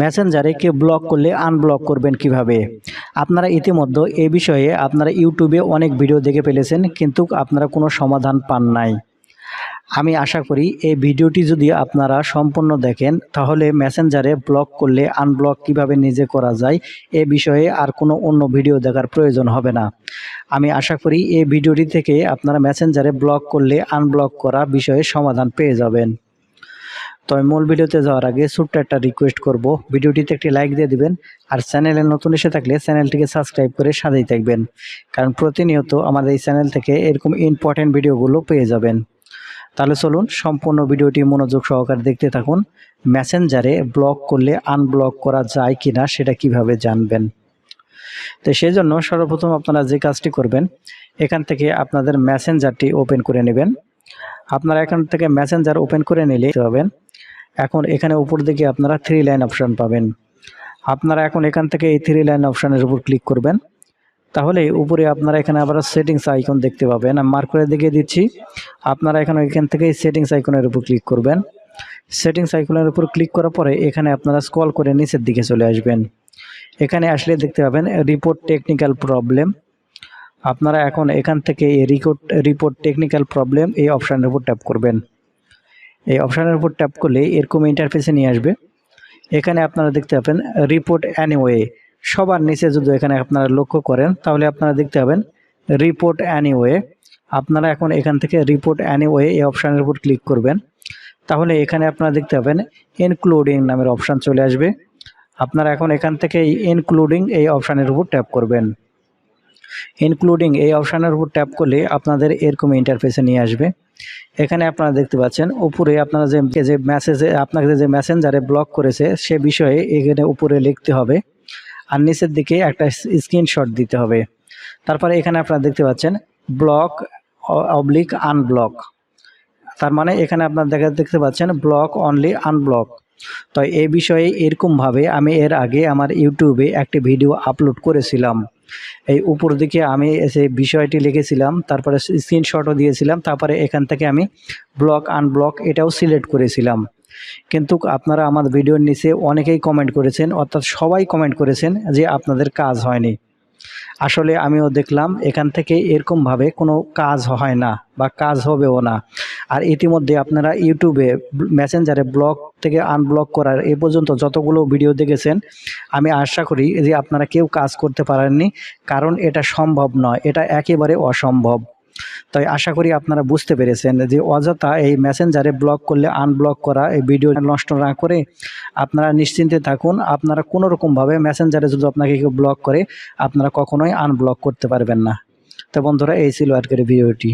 মেসেঞ্জারে কে ব্লক করলে আনব্লক করবেন কীভাবে? আপনারা ইতিমধ্যে এ বিষয়ে আপনারা ইউটিউবে অনেক ভিডিও দেখে ফেলেছেন, কিন্তু আপনারা কোনো সমাধান পান নাই। আমি আশা করি এই ভিডিওটি যদি আপনারা সম্পূর্ণ দেখেন, তাহলে মেসেঞ্জারে ব্লক করলে আনব্লক কীভাবে নিজে করা যায়, এ বিষয়ে আর কোনো অন্য ভিডিও দেখার প্রয়োজন হবে না। আমি আশা করি এই ভিডিওটি থেকে আপনারা মেসেঞ্জারে ব্লক করলে আনব্লক করা বিষয়ে সমাধান পেয়ে যাবেন। তবে মূল ভিডিওতে যাওয়ার আগে ছোট্ট একটা রিকোয়েস্ট করব। ভিডিওটিতে একটি লাইক দিয়ে দিবেন আর চ্যানেলে নতুন এসে থাকলে চ্যানেলটিকে সাবস্ক্রাইব করে সাথেই থাকবেন। কারণ প্রতিনিয়ত আমাদের এই চ্যানেল থেকে এরকম ইম্পর্টেন্ট ভিডিওগুলো পেয়ে যাবেন। তাহলে চলুন সম্পূর্ণ ভিডিওটি মনোযোগ সহকারে দেখতে থাকুন। মেসেঞ্জারে ব্লক করলে আনব্লক করা যায় কি না সেটা কীভাবে জানবেন? তো সেই জন্য সর্বপ্রথম আপনারা যে কাজটি করবেন, এখান থেকে আপনাদের মেসেঞ্জারটি ওপেন করে নেবেন। আপনারা এখান থেকে মেসেঞ্জার ওপেন করে নিলে পাবেন এখন এখানে উপর দিকে আপনারা থ্রি লাইন অপশান পাবেন। আপনারা এখন এখান থেকে এই থ্রি লাইন অপশানের উপর ক্লিক করবেন। তাহলে উপরে আপনারা এখানে আবার সেটিংস আইকন দেখতে পাবেন। আমি মার্ক করে দেখিয়ে দিচ্ছি। আপনারা এখানে এখান থেকে সেটিংস আইকনের উপর ক্লিক করবেন। সেটিংস আইকনের উপর ক্লিক করার পরে এখানে আপনারা স্ক্রল করে নিচের দিকে চলে আসবেন। এখানে আসলে দেখতে পাবেন রিপোর্ট টেকনিক্যাল প্রবলেম আপনারা এখন এখান থেকে এই রিপোর্ট রিপোর্ট টেকনিক্যাল প্রবলেম এই অপশানের উপর ট্যাপ করবেন। এই অপশানের উপর ট্যাপ করলে এরকম ইন্টারফেসে নিয়ে আসবে। এখানে আপনারা দেখতে পাবেন রিপোর্ট অ্যানিওয়ে সবার নিচে যদি এখানে আপনারা লক্ষ্য করেন, তাহলে আপনারা দেখতে পাবেন রিপোর্ট অ্যানিওয়ে আপনারা এখন এখান থেকে রিপোর্ট অ্যানিওয়ে এই অপশানের উপর ক্লিক করবেন। তাহলে এখানে আপনারা দেখতে পাবেন ইনক্লুডিং নামের অপশান চলে আসবে। আপনারা এখন এখান থেকে ইনক্লুডিং এই অপশানের উপর ট্যাপ করবেন। ইনক্লুডিং এই অপশানের উপর ট্যাপ করলে আপনাদের এরকম ইন্টারফেসে নিয়ে আসবে। এখানে আপনারা দেখতে পাচ্ছেন, উপরে আপনারা যে যে মেসেজে আপনাকে যে মেসেঞ্জারে ব্লক করেছে, সে বিষয়ে এখানে উপরে লিখতে হবে। আর নিচের দিকে একটা স্ক্রিনশট দিতে হবে। তারপরে এখানে আপনারা দেখতে পাচ্ছেন ব্লক অবলিক আনব্লক তার মানে এখানে আপনারা দেখা, দেখতে পাচ্ছেন ব্লক অনলি আনব্লক তো এই বিষয়ে এরকমভাবে আমি এর আগে আমার ইউটিউবে একটি ভিডিও আপলোড করেছিলাম। এই উপর দিকে আমি সেই বিষয়টি লিখেছিলাম, তারপরে স্ক্রিনশটও দিয়েছিলাম, তারপরে এখান থেকে আমি ব্লক আনব্লক এটাও সিলেক্ট করেছিলাম। কিন্তু আপনারা আমার ভিডিওর নিচে অনেকেই কমেন্ট করেছেন, অর্থাৎ সবাই কমেন্ট করেছেন যে আপনাদের কাজ হয়নি। আসলে আমিও দেখলাম এখান থেকে এরকমভাবে কোনো কাজ হয় না বা কাজ হবেও না। আর ইতিমধ্যে আপনারা ইউটিউবে মেসেঞ্জারে ব্লগ থেকে আনব্লক করার এ পর্যন্ত যতগুলো ভিডিও দেখেছেন, আমি আশা করি যে আপনারা কেউ কাজ করতে পারেননি, কারণ এটা সম্ভব নয়, এটা একেবারে অসম্ভব। তাই আশা করি আপনারা বুঝতে পেরেছেন যে অযথা এই মেসেঞ্জারে ব্লক করলে আনব্লক করা, এই ভিডিও নষ্ট না করে আপনারা নিশ্চিন্তে থাকুন। আপনারা কোনো রকমভাবে মেসেঞ্জারে যদি আপনাকে কেউ ব্লক করে, আপনারা কখনোই আনব্লক করতে পারবেন না। তো বন্ধুরা, এই ছিল আজকের ভিডিওটি